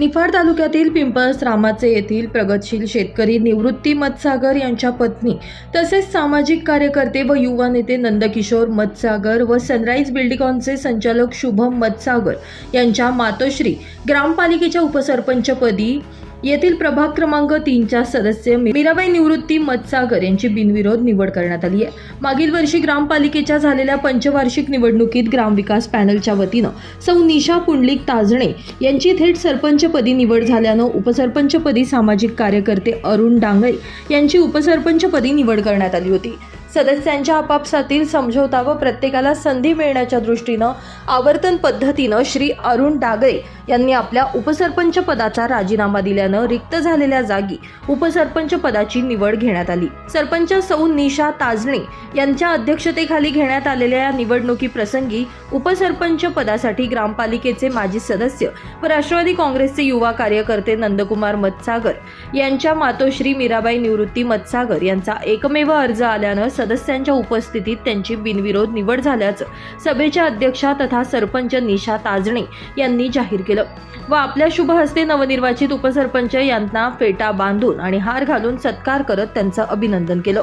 निफाड तालुक्यातील पिंपळस रामाचे येथील प्रगतशील शेतकरी निवृत्ती मतसागर यांच्या पत्नी तसेच सामाजिक कार्यकर्ते व युवा नेते नंदकिशोर मतसागर व सनराईज बिल्डिकॉनचे संचालक शुभम मतसागर यांच्या मातोश्री ग्रामपालिकेच्या उपसरपंचपदी येथील प्रभाग क्रमांक तीनच्या सदस्य मीराबाई निवृत्ती मतसागर यांची बिनविरोध निवड करण्यात आली आहे. मागील वर्षी ग्रामपालिकेच्या झालेल्या पंचवार्षिक निवडणुकीत ग्रामविकास पॅनलच्या वतीनं सौ निशा पुंडलिक ताजणे यांची थेट सरपंचपदी निवड झाल्यानं उपसरपंचपदी सामाजिक कार्यकर्ते अरुण डांगळे यांची उपसरपंचपदी निवड करण्यात आली होती. सदस्यांच्या आपापसातील समझोता व प्रत्येकाला संधी मिळण्याच्या दृष्टीनं आवर्तन पद्धतीनं श्री अरुण डागळे यांनी आपल्या उपसरपंच पदाचा राजीनामा दिल्यानं रिक्त झालेल्या जागी उपसरपंच पदाची निवड घेण्यात आली. सरपंच सौ निशा ताजणे यांच्या अध्यक्षतेखाली घेण्यात आलेल्या या निवडणुकीप्रसंगी उपसरपंच पदासाठी ग्रामपालिकेचे माजी सदस्य व राष्ट्रवादी काँग्रेसचे युवा कार्यकर्ते नंदकुमार मतसागर यांच्या मातोश्री मीराबाई निवृत्ती मतसागर यांचा एकमेव अर्ज आल्यानं सदस्यांच्या उपस्थितीत त्यांची बिनविरोध निवड झाल्याचं सभेच्या अध्यक्षा तथा सरपंच निशा ताजणे यांनी जाहीर केलं. व आपल्या शुभ हस्ते नवनिर्वाचित उपसरपंच यांना फेटा बांधून आणि हार घालून सत्कार करत त्यांचं अभिनंदन केलं.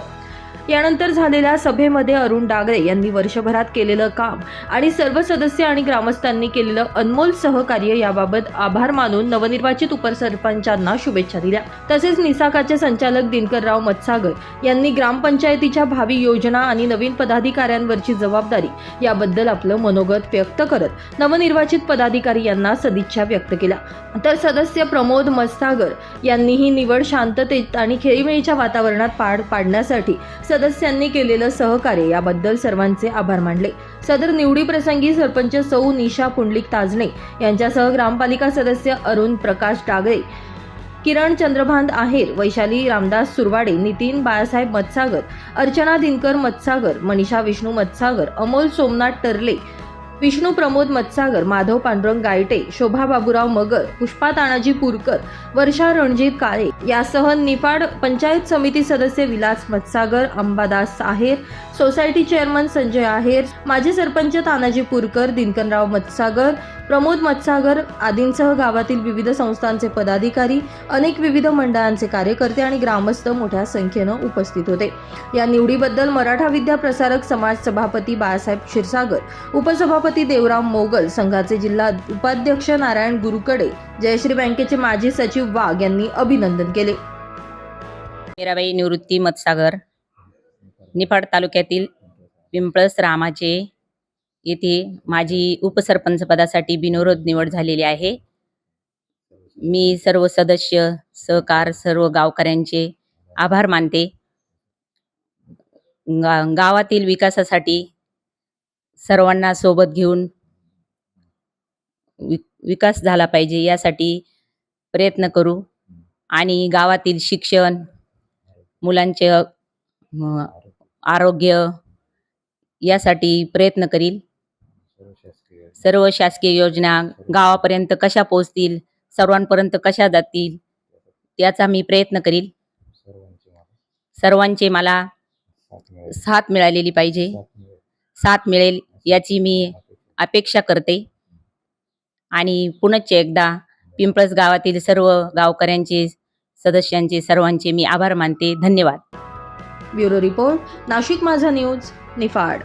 यानंतर झालेल्या सभेमध्ये अरुण डागरे यांनी वर्षभरात केलेलं काम आणि सर्व सदस्य आणि ग्रामस्थांनी केलेलं अनमोल सहकार्य याबाबत आभार मानून नवनिर्वाचित उपसरपंचांना शुभेच्छा दिल्या. तसेच निसाकाचे संचालक दिनकरराव मत्सागर यांनी ग्रामपंचायतीच्या भावी योजना आणि नवीन पदाधिकाऱ्यांवरची जबाबदारी याबद्दल आपलं मनोगत व्यक्त करत नवनिर्वाचित पदाधिकारी यांना सदिच्छा व्यक्त केल्या. तर सदस्य प्रमोद मत्सागर यांनी ही निवड शांततेत आणि खेळीमेळीच्या वातावरणात पार पाडण्यासाठी सदस्यांनी केलेलं सहकार्य याबद्दल सर्वांचे आभार मानले. सदर निवडीप्रसंगी सरपंच सौ निशा पुंडलिक ताजणे यांच्यासह ग्रामपालिका सदस्य अरुण प्रकाश डागळे किरण चंद्रभांत आहेर वैशाली रामदास सुरवाडे नितीन बाळासाहेब मत्सागर अर्चना दिनकर मत्सागर मनीषा विष्णू मत्सागर अमोल सोमनाथ टर्ले विष्णू प्रमोद मत्सागर माधव पांडुरंग गायटे शोभा बाबुराव मगर पुष्पा तानाजी पुरकर वर्षा रणजित काळे यासह निफाड पंचायत समिती सदस्य विलास मत्सागर अंबादास आहेर सोसायटी चेअरमन संजय आहेर माजी सरपंच तानाजी पुरकर दिनकनराव मत्सागर प्रमोद मत्सागर आदींसह गावातील विविध संस्थांचे पदाधिकारी अनेक विविध मंडळांचे कार्यकर्ते आणि ग्रामस्थ मोठ्या संख्येनं उपस्थित होते. या निवडीबद्दल मराठा विद्या प्रसारक समाज सभापती बाळासाहेब क्षीरसागर उपसभापती देवराव मोगल संघाचे जिल्हा उपाध्यक्ष नारायण गुरुकडे जयश्री बँकेचे माजी सचिव वाघ यांनी अभिनंदन केले. मीराबाई निवृत्ती मत्सागर निफाड तालुक्यातील पिंपळस रामाचे येथे माझी उपसरपंच पदासाठी बिनविरोध निवड झालेली आहे. मी सर्व सदस्य सहकार सर्व गावकऱ्यांचे आभार मानते. गा गावातील विकासासाठी सर्वांना सोबत घेऊन वि विकास झाला पाहिजे यासाठी प्रयत्न करू. आणि गावातील शिक्षण मुलांचे आरोग्य यासाठी प्रयत्न करील. सर्व शासकीय योजना गावापर्यंत कशा पोहोचतील सर्वांपर्यंत कशा जातील याचा मी प्रयत्न करील. सर्वांचे मला साथ मिळालेली पाहिजे. साथ मिळेल याची मी अपेक्षा करते. आणि पुनश्च एकदा पिंपळस गावातील सर्व गावकऱ्यांचे सदस्यांचे सर्वांचे मी आभार मानते. धन्यवाद. ब्युरो रिपोर्ट नाशिक माझा न्यूज निफाड.